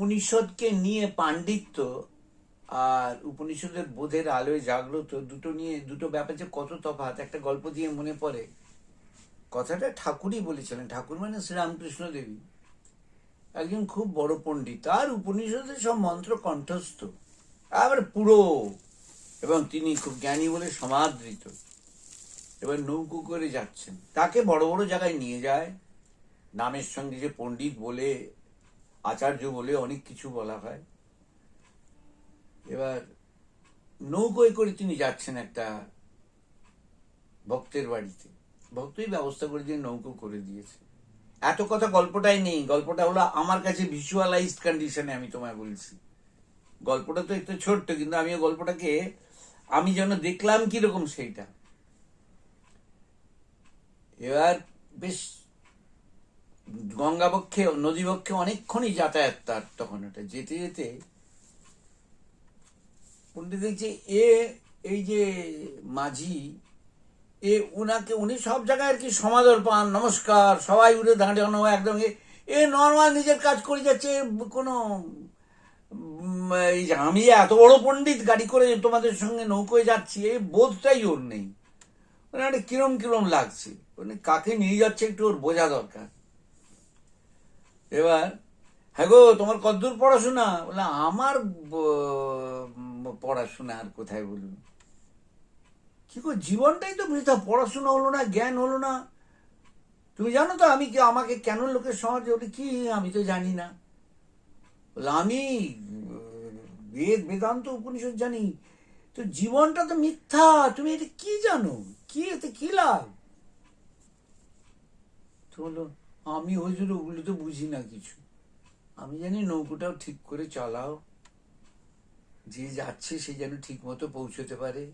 উপনিষদকে নিয়ে পাণ্ডিত্য আর উপনিষদের বোধের আলোয় জাগ্রত, দুটো নিয়ে, দুটো ব্যাপার কত তফাৎ? একটা গল্প দিয়ে মনে পড়ে। কথাটা ঠাকুরই বলেছিলেন। ঠাকুর মানে শ্রীরামকৃষ্ণ দেবী। একজন খুব বড় পণ্ডিত। আর উপনিষদের সব মন্ত্র কণ্ঠস্থ। আবার পুরো। এবং তিনি খুব জ্ঞানী বলে সমাদৃত। এবার নৌকো করে যাচ্ছেন। তাকে বড় বড় জায়গায় নিয়ে যায়। নামের সঙ্গে যে পণ্ডিত বলে আচার্য বলে অনেক কিছু বলা হয়। এবার নৌকোয় করে তিনি যাচ্ছেন একটা ভক্তের বাড়িতে। ভক্তই ব্যবস্থা করে দিয়ে নৌকো করে দিয়েছে। এত কথা গল্পটাই নেই। গল্পটা হলো আমার কাছে ভিজুয়ালাইজড কন্ডিশনে আমি তোমায় বলছি। গল্পটা তো একটু ছোট্ট, কিন্তু আমি গল্পটাকে, আমি যেন দেখলাম কীরকম সেইটা। এবার বেশ গঙ্গাবক্ষে, নদীবক্ষে অনেকক্ষণই যাতায়াত তার তখন ওটা। যেতে যেতে পণ্ডিত দেখছে, এ, এই যে মাঝি, এ উনাকে, উনি সব জায়গায় আর কি সমাদর পান, নমস্কার, সবাই উঠে দাঁড়ানো একদম এ- নর্মাল নিজের কাজ করে যাচ্ছে, কোনো এই যে আমি এত বড় পণ্ডিত, গাড়ি করে তোমাদের সঙ্গে নৌকোয় যাচ্ছি, এই বোধটাই ওর নেই। মানে একটা কিরম কিরম লাগছে। মানে কাকে নিয়ে যাচ্ছে একটু ওর বোঝা দরকার। এবার হ্যাঁ গো, তোমার কতদূর পড়াশোনা? বলে আমার পড়াশোনা আর কোথায় বলুন কি গো, জীবনটাই তো বৃথা, পড়াশোনা হলো না, জ্ঞান হলো না। তুমি জানো তো আমি কি- আমাকে কেন লোকের সমাজে ওটা কি? আমি তো জানি না। আমি বেদ, বেদান্ত উপনিষদ জানি। তো জীবনটা তো মিথ্যা, তুমি এটা কি জানো? কি এতে কি লাভ? তো আমি হয়েছিল ওগুলো তো বুঝি না কিছু। আমি জানি নৌকোটাও ঠিক করে চালাও। যে যাচ্ছে সে যেন ঠিক মতো পৌঁছতে পারে।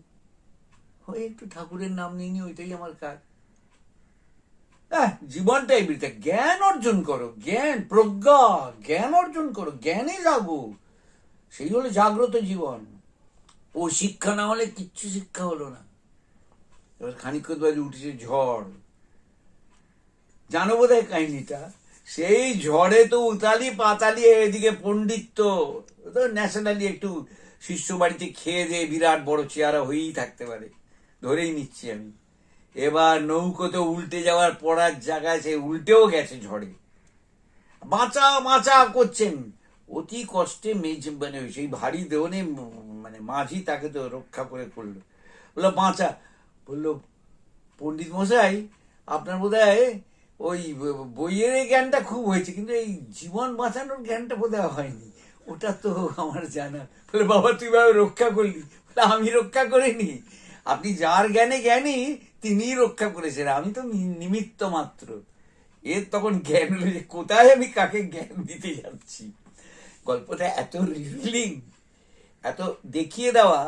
ওই একটু ঠাকুরের নাম নিয়ে ওইটাই আমার কাজ। আহ, জীবনটাই বৃথা। জ্ঞান অর্জন করো। জ্ঞান প্রজ্ঞা জ্ঞান অর্জন করো। জ্ঞানে যাব সেই হলো জাগ্রত জীবন। ও শিক্ষা না হলে কিচ্ছু শিক্ষা হলো না। এবার খানিক্ষণ বাজে উঠেছে ঝড়। জানো বোধ হয় কাহিনীটা? সেই ঝড়ে তো উতালি পাতালি এদিকে পণ্ডিত্য তো ন্যাশনালি একটু শিষ্য বাড়িতে খেয়ে দিয়ে বিরাট বড় চেয়ারা হয়েই থাকতে পারে। ধরেই নিচ্ছি আমি। এবার নৌকোতে উল্টে যাওয়ার পড়ার জায়গায় সে উল্টেও গেছে ঝড়ে। বাঁচা বাঁচা করছেন। অতি কষ্টে মেজ মানে সেই ভারী দেহনে মানে মাঝি তাকে তো রক্ষা করে করল। বলল, বাঁচা। বলল, পণ্ডিত মশাই, আপনার বোধ ওই বইয়ের এই জ্ঞানটা খুব হয়েছে, কিন্তু এই জীবন বাঁচানোর জ্ঞানটা বোধ হয়নি। ওটা তো আমার জানা। বলে, বাবা, তুই ভাবে রক্ষা করলি? বলে, আমি রক্ষা করিনি। আপনি যার জ্ঞানে জ্ঞানী, তিনিই রক্ষা করেছেন। আমি তো নিমিত্ত মাত্র। এর তখন জ্ঞান হলো যে, কোথায় আমি কাকে জ্ঞান দিতে যাচ্ছি? গল্পটা এত রিভিলিং এত দেখিয়ে দেওয়া।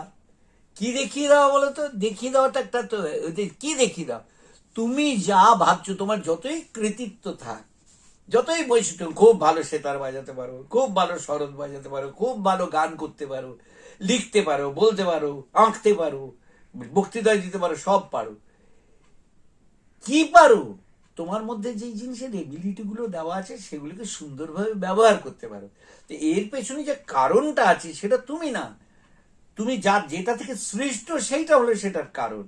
কি দেখিয়ে দেওয়া বলো তো? দেখিয়ে দেওয়াটা একটা তো কি দেখিয়ে দাও তুমি যা ভাবছ, তোমার যতই কৃতিত্ব থাক, যতই বৈশিষ্ট্য খুব ভালো সেতার বাজাতে পারো, খুব ভালো শরৎ বাজাতে পারো, খুব ভালো গান করতে পারো, লিখতে পারো, বলতে পারো, আঁকতে পারো বক্তৃতা দিতে পারো, সব পারো। কি পারো? তোমার মধ্যে যে জিনিসের এবিলিটি গুলো দেওয়া আছে, সেগুলোকে সুন্দরভাবে ব্যবহার করতে পারো। তো এর পেছনে যে কারণটা আছে, সেটা তুমি না। তুমি যা যেটা থেকে সৃষ্ট সেইটা হলো সেটার কারণ।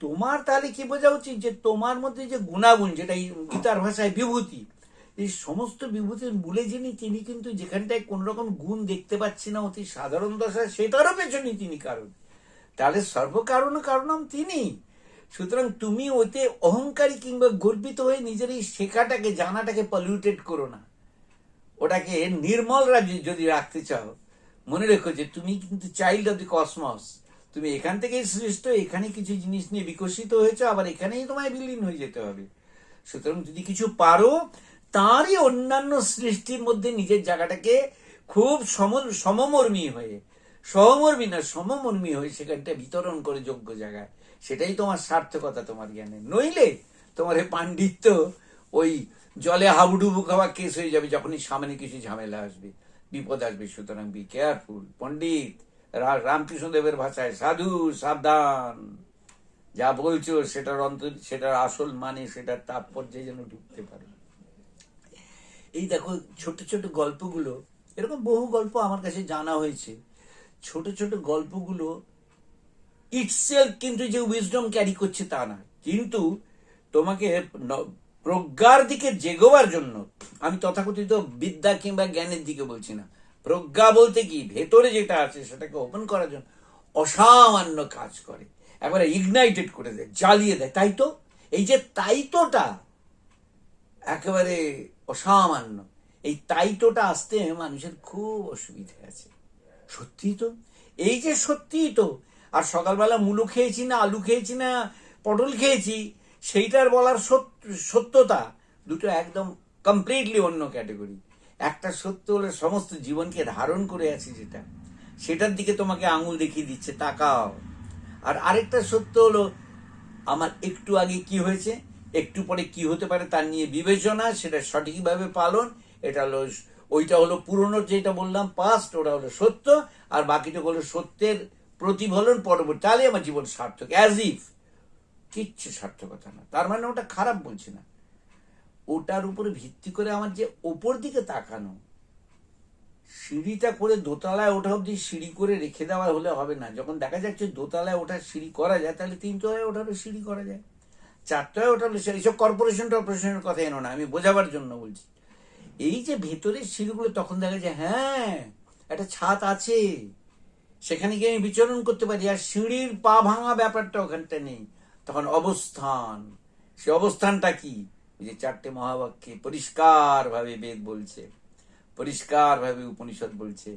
তোমার তাহলে কি বোঝা উচিত যে তোমার মধ্যে যে গুণাগুণ, যেটা গীতার ভাষায় বিভূতি, এই সমস্ত বিভূতির মূলে যিনি, তিনি কিন্তু যেখানটায় কোন রকম গুণ দেখতে পাচ্ছি না, অতি সাধারণ দশা, সেটারও পেছনে তিনি কারণ। তাহলে সর্বকারণ কারণম তিনি। সুতরাং তুমি ওতে অহংকারী কিংবা গর্বিত হয়ে নিজের এই শেখাটাকে, জানাটাকে পলিউটেড করো না। ওটাকে নির্মল যদি রাখতে চাও, মনে রেখো যে তুমি কিন্তু চাইল্ড অফ দি কসমস তুমি এখান থেকেই সৃষ্ট এখানে কিছু জিনিস নিয়ে বিকশিত হয়েছে, আবার এখানেই তোমায় বিলীন হয়ে যেতে হবে। সুতরাং যদি কিছু পারো, তারই অন্যান্য সৃষ্টির মধ্যে নিজের জায়গাটাকে খুব সম সমমর্মী হয়ে সহমর্মী না, সমমর্মী হয়ে সেখানটা বিতরণ করে যোগ্য জায়গায়। সেটাই তোমার সার্থকতা, তোমার জ্ঞানে নইলে তোমার পাণ্ডিত্য, ওই জলে হাবুডুবু খাওয়া কেস হয়ে যাবে যখনই সামনে কিছু ঝামেলা আসবে, বিপদ আসবে। সুতরাং বি কেয়ারফুল পণ্ডিত। রামকৃষ্ণদেবের ভাষায় সাধু, সাবধান। যা বলছো সেটার অন্তর সেটার আসল মানে সেটার তাৎপর্যে যেন ঢুকতে পারে। এই দেখো, ছোট ছোট গল্পগুলো, এরকম বহু গল্প আমার কাছে জানা হয়েছে। ছোট ছোট গল্পগুলো ইটসেলফ কিন্তু যে উইজডম ক্যারি করছে তা না। কিন্তু তোমাকে প্রজ্ঞার দিকে জেগোবার জন্য, আমি তথাকথিত বিদ্যা কিংবা জ্ঞানের দিকে বলছি না। প্রজ্ঞা বলতে কি? ভেতরে যেটা আছে সেটাকে ওপেন করার জন্য অসামান্য কাজ করে। একবারে ইগনাইটেড করে দেয়, জ্বালিয়ে দেয়। তাই তো? এই যে তাই তোটা একেবারে অসামান্য। এই তাইটোটা আসতে মানুষের খুব অসুবিধে আছে। সত্যি তো? এই যে সত্যি তো, আর সকালবেলা মূলো খেয়েছি না আলু খেয়েছি না পটল খেয়েছি, সেইটার বলার সত্য- সত্যতা দুটো একদম কমপ্লিটলি অন্য ক্যাটাগরি একটা সত্য হলে সমস্ত জীবনকে ধারণ করে আছে যেটা, সেটার দিকে তোমাকে আঙুল দেখিয়ে দিচ্ছে, তাকাও। আর আরেকটা সত্য হলো, আমার একটু আগে কি হয়েছে, একটু পরে কি হতে পারে তার নিয়ে বিবেচনা, সেটা সঠিকভাবে পালন, এটা হলো, ওইটা হলো পুরনো যেটা বললাম পাস্ট ওটা হলো সত্য, আর বাকিটা হলো সত্যের প্রতিফলন পরবর্তী, তাহলে আমার জীবন সার্থক অ্যাজ ইফ কিচ্ছু সার্থকতা না। তার মানে ওটা খারাপ বলছি না। ওটার উপরে ভিত্তি করে আমার যে ওপর দিকে তাকানো, সিঁড়িটা করে দোতলায় ওঠা অব্দি সিঁড়ি করে রেখে দেওয়া হলে হবে না। যখন দেখা যাচ্ছে দোতলায় ওঠার সিঁড়ি করা যায়, তাহলে তিনতলায় ওঠারও সিঁড়ি করা যায়, চারতলায় ওঠারও এইসব কর্পোরেশন টর্পোরেশনের কথা এনো না, আমি বোঝাবার জন্য বলছি। এই যে ভেতরের সিঁড়িগুলো তখন দেখা যায় হ্যাঁ একটা ছাদ আছে, সেখানে গিয়ে আমি বিচরণ করতে পারি, আর সিঁড়ির পা ভাঙা ব্যাপারটা ওখানটা নেই। তখন অবস্থান, সে অবস্থানটা কি? যে চারটে মহাবাক্যে পরিষ্কার ভাবে বেদ বলছে পরিষ্কার ভাবে উপনিষদ বলছে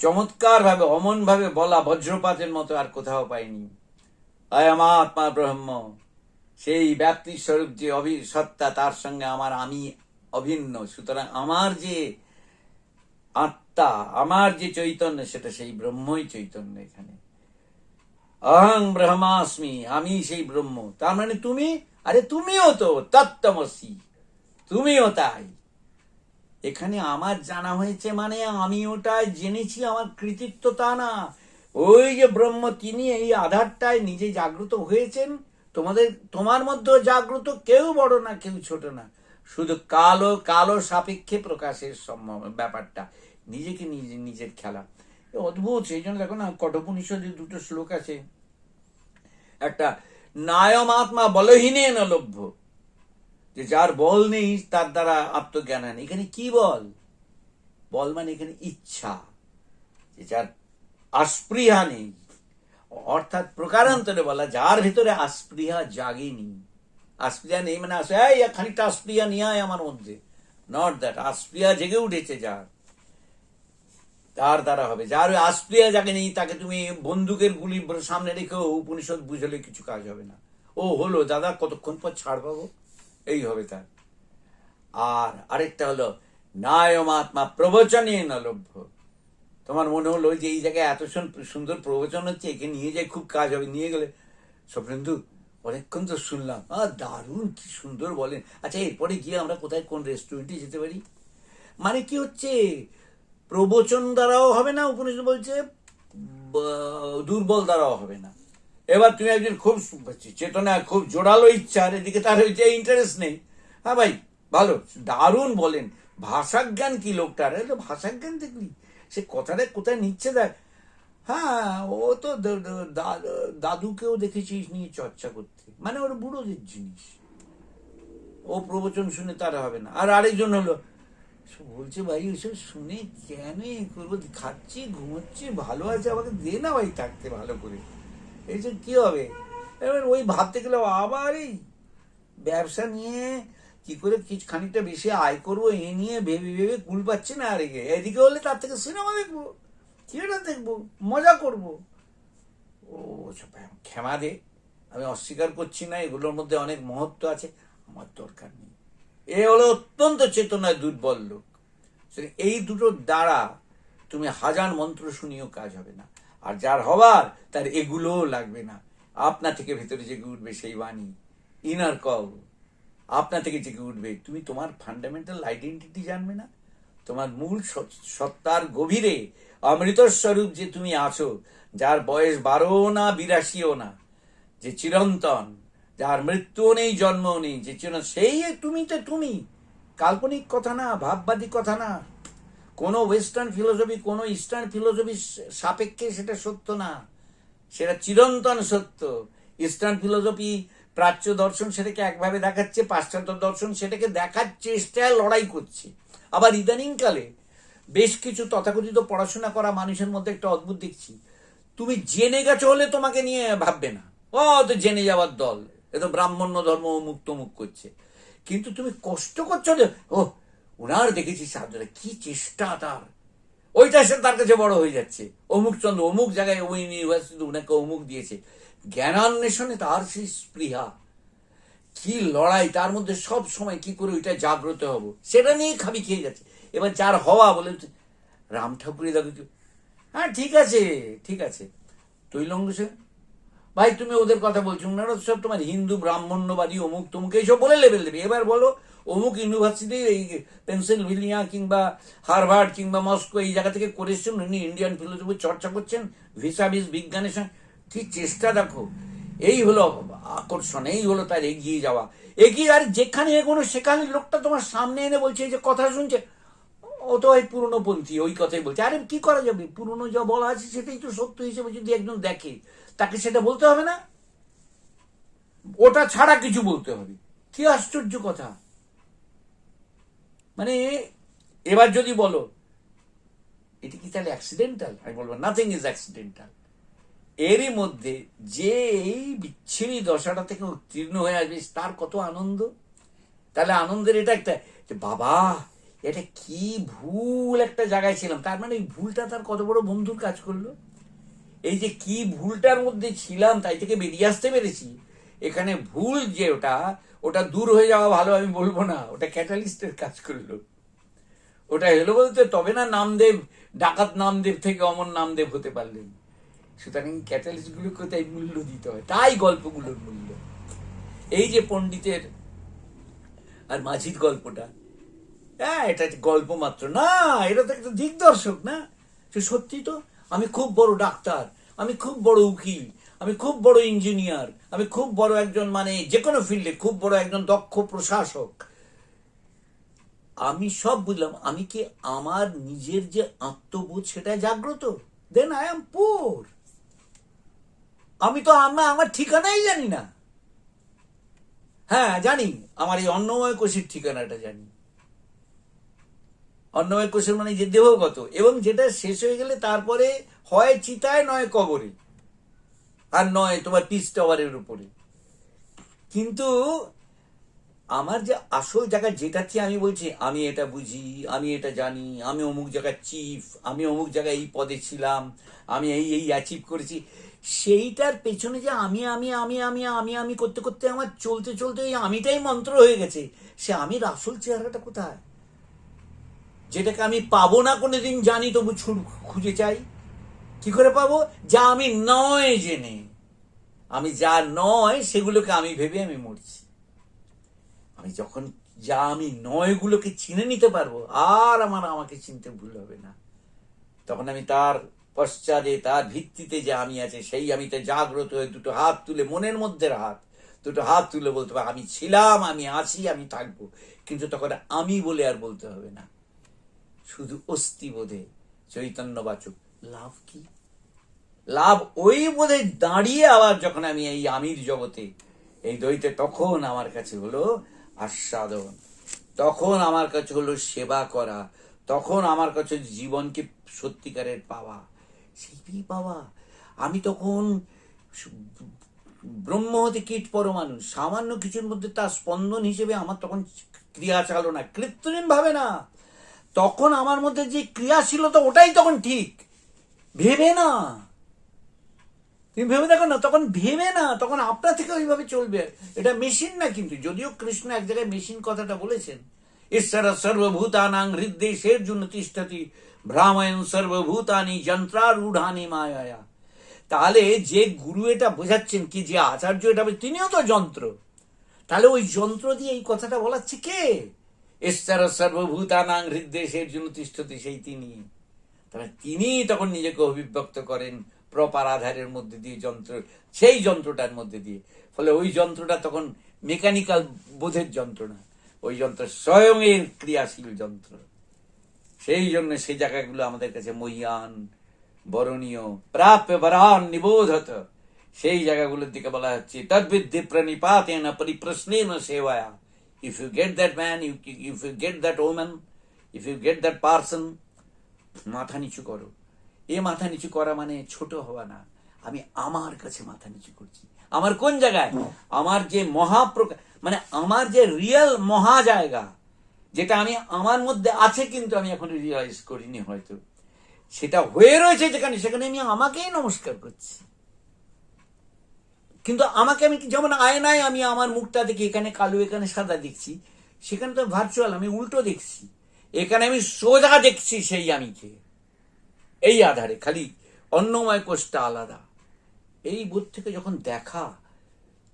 চমৎকার ভাবে অমন ভাবে বলা বজ্রপাতের মতো আর কোথাও পাইনি। আয়ামা আত্মা ব্রহ্ম, সেই ব্যাপ্তি স্বরূপ যে সত্তা, তার সঙ্গে আমার আমি অভিন্ন। সুতরাং আমার যে আত্মা, আমার যে চৈতন্য, সেটা সেই ব্রহ্মই চৈতন্য এখানে। অহং ব্রহ্মাস্মি, আমি সেই ব্রহ্ম। তার মানে তুমি আরে তুমিও তো তত্তমসি তুমিও তাই। এখানে আমার জানা হয়েছে মানে আমি ওটাই জেনেছি, আমার কৃতিত্ব তা না। ওই যে ব্রহ্ম, তিনি এই আধারটায় নিজে জাগ্রত হয়েছেন। তোমাদের, তোমার মধ্যেও জাগ্রত কেউ বড় না, কেউ ছোট না। শুধু কালো কালো সাপেক্ষে প্রকাশের সম্ভব, ব্যাপারটা। নিজেকে নিজে, নিজের খেলা। অদ্ভুত, সেই জন্য দেখো না কঠোপনিষদের দুটো শ্লোক আছে। একটা নায়মাত্মা বলহীনে না লভ্য যে যার বল নেই, তার দ্বারা আত্মজ্ঞান। এখানে কি বল? বল মানে এখানে ইচ্ছা। যে যার আস্পৃহা নেই। অর্থাৎ প্রকারান্তরে বলা, যার ভিতরে আস্পৃহা জাগেনি। আস্পৃহা নেই মানে আসে, এই, খানিকটা আস্পৃহা নিয়ে আমার মধ্যে। নট দ্যাট আস্পৃহা জেগে উঠেছে যার। তার দ্বারা হবে। যার আস্প্রিয়া যাকে নেই, তাকে তুমি বন্দুকের গুলি সামনে রেখেও উপনিষদ বুঝলে কিছু কাজ হবে না। ও হলো, দাদা, কতক্ষণ পর ছাড় পাবো এই হবে তার। আর আরেকটা হলো, নায়মাত্মা প্রবচনে নলভ্য তোমার মনে হলো যে এই জায়গায় এত সুন- সুন্দর প্রবচন হচ্ছে, একে নিয়ে যাই খুব কাজ হবে, নিয়ে গেলে। স্বপ্নেন্দু, অনেকক্ষণ তো শুনলাম। আহ দারুণ, কি সুন্দর বলেন। আচ্ছা এরপরে গিয়ে আমরা কোথায়, কোন রেস্টুরেন্টে যেতে পারি? মানে কি হচ্ছে? প্রবচন দ্বারাও হবে না, উপনিষদ বলছে দুর্বল দ্বারাও হবে না। এবার তুমি একজন খুব চেতনা, খুব জোরালো ইচ্ছা আর এদিকে তার হয়েছে ইন্টারেস্ট নেই। হ্যাঁ ভাই, ভালো, দারুণ বলেন। ভাষাজ্ঞান কি লোকটার? তো ভাষাজ্ঞান দেখলি সে কথাটা কোথায় নিচ্ছে দেখ। হ্যাঁ ও তো দাদুকেও দেখেছিস নিয়ে চর্চা করতে। মানে ওর বুড়োদের জিনিস। ও প্রবচন শুনে তার হবে না। আর আরেকজন হলো বলছে, ভাই ওইসব শুনে কেন করব? খাচ্ছি, ঘুমোচ্ছি, ভালো আছে, আমাকে দে না ভাই থাকতে ভালো করে। এইসব কি হবে? এবার ওই ভাবতে গেলে আবার এই ব্যবসা নিয়ে কি করে কিছু খানিকটা বেশি আয় করব, এ নিয়ে ভেবে ভেবে কুল পাচ্ছি না আর এদিকে হলে তার থেকে সিনেমা দেখব, থিয়েটার দেখব, মজা করব। ও ক্ষমা দে। আমি অস্বীকার করছি না, এগুলোর মধ্যে অনেক মহত্ব আছে। আমার দরকার নেই। এ হলো অত্যন্ত চেতনায় দুর্বল লোক। এই দুটোর দ্বারা তুমি হাজার মন্ত্র শুনিয়েও কাজ হবে না। আর যার হবার, তার এগুলোও লাগবে না। আপনা থেকে ভেতরে জেগে উঠবে সেই বাণী। ইনার কল, আপনা থেকে জেগে উঠবে। তুমি তোমার ফান্ডামেন্টাল আইডেন্টিটি জানবে না? তোমার মূল সত- সত্তার গভীরে অমৃত স্বরূপ যে তুমি আছো, যার বয়স বারো না বিরাশিও না, যে চিরন্তন যার মৃত্যুও নেই, জন্মও নেই। যে চির সেই তুমি তো তুমি। কাল্পনিক কথা না, ভাববাদী কথা না। কোনো ওয়েস্টার্ন ফিলোসফি কোনো ইস্টার্ন ফিলোসফি সাপেক্ষে সেটা সত্য না। সেটা চিরন্তন সত্য। ইস্টার্ন ফিলোসফি প্রাচ্য দর্শন সেটাকে একভাবে দেখাচ্ছে, পাশ্চাত্য দর্শন সেটাকে দেখার চেষ্টায় লড়াই করছে। আবার ইদানিংকালে বেশ কিছু তথাকথিত পড়াশোনা করা মানুষের মধ্যে একটা অদ্ভুত দেখছি। তুমি জেনে গেছো হলে তোমাকে নিয়ে ভাববে না। ও তো জেনে যাওয়ার দল। এ ব্রাহ্মণ্য ধর্ম মুক্ত মুখ করছে। কিন্তু তুমি কষ্ট করছ যে, ও ওনার দেখেছি সাহায্যটা কি চেষ্টা তার। ওইটা সে তার কাছে বড় হয়ে যাচ্ছে। অমুক চন্দ্র অমুক জায়গায় ওই ইউনিভার্সিটি ওনাকে অমুক দিয়েছে। জ্ঞানান্বেষণে তার সেই স্পৃহা। কি লড়াই, তার মধ্যে সব সময় কি করে ওইটা জাগ্রত হব, সেটা নিয়েই খাবি খেয়ে যাচ্ছে। এবার যার হওয়া বলে রাম ঠাকুরই দেখো হ্যাঁ ঠিক আছে ঠিক আছে। তৈলঙ্গ সে ভাই, তুমি ওদের কথা বলছো। ওনারা সব তোমার হিন্দু, ব্রাহ্মণ্যবাদী, অমুক তমুক, এইসব বলে লেভেল দেবে। এবার বলো, অমুক ইউনিভার্সিটি, এই পেনসিলভেনিয়া কিংবা হারভার্ড কিংবা মস্কো, এই জায়গা থেকে করে এসছেন, উনি ইন্ডিয়ান ফিলোসফি চর্চা করছেন, ভিসা ভিস বিজ্ঞানের সঙ্গে। কি চেষ্টা দেখো, এই হলো আকর্ষণ, এই হলো তার এগিয়ে যাওয়া। এগিয়ে আর যেখানে এগোনো, সেখানে লোকটা তোমার সামনে এনে বলছে যে কথা শুনছে, ও তো ওই পুরনো পন্থী, ওই কথাই বলছে। আরে কি করা যাবে? পুরনো যা বলা আছে, সেটাই তো সত্য হিসেবে যদি একজন দেখে। তাকে সেটা বলতে হবে না। ওটা ছাড়া কিছু বলতে হবে। কি আশ্চর্য কথা। মানে এবার যদি বলো, এটা কি তাহলে অ্যাক্সিডেন্টাল আমি বলব নাথিং ইজ অ্যাক্সিডেন্টাল এরই মধ্যে যে এই বিচ্ছিরি দশাটা থেকে উত্তীর্ণ হয়ে আসবে, তার কত আনন্দ? তাহলে আনন্দের এটা একটা বাবা, এটা কি ভুল একটা জায়গায় ছিলাম। তার মানে এই ভুলটা তার কত বড় বন্ধুর কাজ করল? এই যে কি ভুলটার মধ্যে ছিলাম, তাই থেকে বেরিয়ে আসতে পেরেছি। এখানে ভুল যে ওটা ওটা দূর হয়ে যাওয়া ভালো, আমি বলব না। ওটা ক্যাটালিস্টের কাজ করল। ওটা এলো বলতে তবে না নামদেব, ডাকাত নামদেব থেকে অমর নামদেব হতে পারলেন। সুতরাং ক্যাটালিস্ট গুলোকে তাই মূল্য দিতে হয়, তাই গল্পগুলোর মূল্য। এই যে পণ্ডিতের আর মাঝির গল্পটা হ্যাঁ এটা গল্প মাত্র না, এটা তো একটা দিগদর্শক না। সে সত্যি তো আমি খুব বড় ডাক্তার, আমি খুব বড় উকিল, আমি খুব বড় ইঞ্জিনিয়ার, আমি খুব বড় একজন মানে যে কোনো ফিল্ডে খুব বড় একজন দক্ষ প্রশাসক। আমি সব বুঝলাম, আমি কি আমার নিজের যে আত্মবোধ সেটা জাগ্রত? দেন আই এম পোর আমি তো আমার আমার ঠিকানাই জানি না। হ্যাঁ জানি, আমার এই অন্নময় কোষের ঠিকানাটা জানি। অন্নময় কোষের মানে যে দেহগত। এবং যেটা শেষ হয়ে গেলে তারপরে হয় চিতায়, নয় কবরে। আর নয় তোমার পিস টাওয়ারের উপরে। কিন্তু আমার যে আসল জায়গা যেটাতে আমি বলছি, আমি এটা বুঝি, আমি এটা জানি, আমি অমুক জায়গায় চিফ আমি অমুক জায়গায় এই পদে ছিলাম, আমি এই এই অ্যাচিভ করেছি। সেইটার পেছনে যে আমি আমি আমি আমি আমি আমি করতে করতে আমার চলতে চলতে এই আমিটাই মন্ত্র হয়ে গেছে। সে আমির আসল চেহারাটা কোথায়? যেটাকে আমি পাবো না কোনোদিন, জানি তবু খুঁজে চাই। কি করে পাবো? যা আমি নয় জেনে। আমি যা নয়, সেগুলোকে আমি ভেবে আমি মরছি। আমি যখন যা আমি নয়গুলোকে চিনে নিতে পারব, আর আমার আমাকে চিনতে ভুল হবে না। তখন আমি তার পশ্চাদে তার ভিত্তিতে যে আমি আছে, সেই আমিতে জাগ্রত হয়ে দুটো হাত তুলে, মনের মধ্যে হাত দুটো হাত তুলে বলতে হবে, আমি ছিলাম, আমি আছি, আমি থাকব। কিন্তু তখন আমি বলে আর বলতে হবে না। শুধু অস্থি বোধে চৈতন্যবাচক লাভ কি? লাভ ওই বোধে দাঁড়িয়ে আবার যখন আমি এই আমির জগতে, এই দইতে তখন আমার কাছে হলো আস্বাদন। তখন আমার কাছে হলো সেবা করা। তখন আমার কাছে জীবনকে সত্যিকারের পাওয়া। সেই পাওয়া? আমি তখন ব্রহ্ম হতে কীট পরমাণু, সামান্য কিছুর মধ্যে তার স্পন্দন হিসেবে আমার তখন ক্রিয়া চালনা কৃত্রিম ভাবে না। তখন আমার মধ্যে যে ক্রিয়াশীলতা ওটাই তখন ঠিক। ভেবে না। তুমি ভেবে দেখো না, তখন ভেবে না, তখন আপনার থেকে ওইভাবে চলবে। এটা মেশিন না কিন্তু, যদিও কৃষ্ণ এক জায়গায় মেশিন কথাটা বলেছেন, ঈশ্বর সর্বভূতানাং হৃদ্দেশের জন্য তিষ্ঠতি ভ্রামায়ণ সর্বভূতানি যন্ত্রারূঢ়ানি মায়া তাহলে যে গুরু এটা বোঝাচ্ছেন কি, যে আচার্য এটা, তিনিও তো যন্ত্র। তাহলে ওই যন্ত্র দিয়ে এই কথাটা বলাচ্ছে কে? ঈশ্বর সর্বভূতানাং হৃদ্দেশের জন্য তিষ্ঠতি সেই তিনি। তবে তিনি তখন নিজেকে অভিব্যক্ত করেন প্রপার আধারের মধ্যে দিয়ে যন্ত্র, সেই যন্ত্রটার মধ্যে দিয়ে। ফলে ওই যন্ত্রটা তখন মেকানিক্যাল বোধের যন্ত্র না, ওই যন্ত্র স্বয়ং এর ক্রিয়াশীল যন্ত্র। সেই জন্য সেই জায়গাগুলো আমাদের কাছে মহিয়ান, বরণীয়, প্রাপ্য বরান নিবোধত। সেই জায়গাগুলোর দিকে বলা হচ্ছে, তদ্বিদ্ধি প্রণিপাতেন পরিপ্রশ্নেন সেবায়া if you get that man you if you get that woman if you get that person মাথা নিচু করো। এ মাথা নিচু করা মানে ছোট হওয়া না। আমি আমার কাছে মাথা নিচু করছি। আমার কোন জায়গায়? আমার যে মহাপ্রকার মানে আমার যে রিয়েল মহা জায়গা যেটা আমি আমার মধ্যে আছে কিন্তু আমি এখন রিয়েলাইজ করিনি হয়তো। সেটা হয়ে রয়েছে যেখানে, সেখানে আমি আমাকেই নমস্কার করছি। কিন্তু আমাকে আমি যেমন আয়নায় আমি আমার মুখটা দেখি, এখানে কালো, এখানে সাদা দেখছি, সেখানে তো ভার্চুয়াল আমি উল্টো দেখছি। এখানে আমি সোজা দেখছি সেই আমিকে। এই আধারে, খালি অন্নময় কোষটা আলাদা। এই বোধ থেকে যখন দেখা,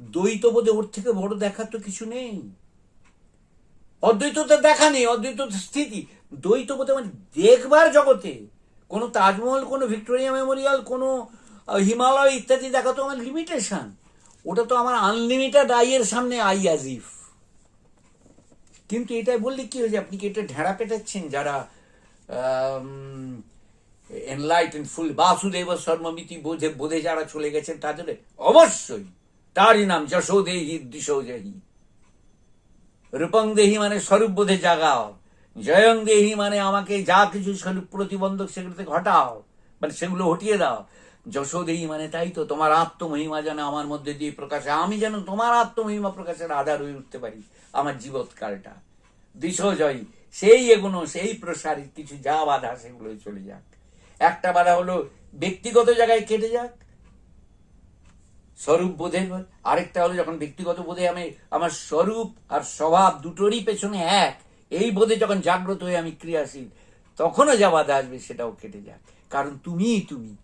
দ্বৈত বোধে ওর থেকে বড় দেখার তো কিছু নেই। অদ্বৈত তো দেখা নেই অদ্বৈত স্থিতি। দ্বৈত বোধে মানে দেখবার জগতে, কোনো তাজমহল, কোনো ভিক্টোরিয়া মেমোরিয়াল, কোনো হিমালয় ইত্যাদি দেখা তো আমার লিমিটেশন ওটা তো আমার আনলিমিটেড আইয়ের সামনে আই আজিফ। কিন্তু এটাই বললে কি হয়েছে? আপনি কি এটা ঢেড়া পেটাচ্ছেন? যারা এনলাইটেন ফুল বাসুদেব সর্মমিতি বোঝে, বোধে যারা চলে গেছেন তাদের অবশ্যই তারই নাম যশোদেহি দিশোদেহি রূপং দেহি মানে স্বরূপ বোধে জাগাও। জয়ং দেহি মানে আমাকে যা কিছু স্বরূপ প্রতিবন্ধক সেগুলো থেকে হটাও মানে সেগুলো হটিয়ে দাও। যশোদেহি মানে তাই তো তোমার আত্মমহিমা যেন আমার মধ্যে দিয়ে প্রকাশে। আমি যেন তোমার আত্মমহিমা প্রকাশের আধার হয়ে উঠতে পারি আমার জীবৎকালটা। দিশজয়ী সেই এগুনো, সেই প্রসারিত কিছু যা বাধা সেগুলো চলে যাক। একটা বাধা হলো, ব্যক্তিগত জায়গায় কেটে যাক। স্বরূপ বোধের আরেকটা হলো, যখন ব্যক্তিগত বোধে আমি, আমার স্বরূপ আর স্বভাব দুটোরই পেছনে এক, এই বোধে যখন জাগ্রত হয়ে আমি ক্রিয়াশীল, তখনও যা বাধা আসবে সেটাও কেটে যাক। কারণ তুমিই তুমি।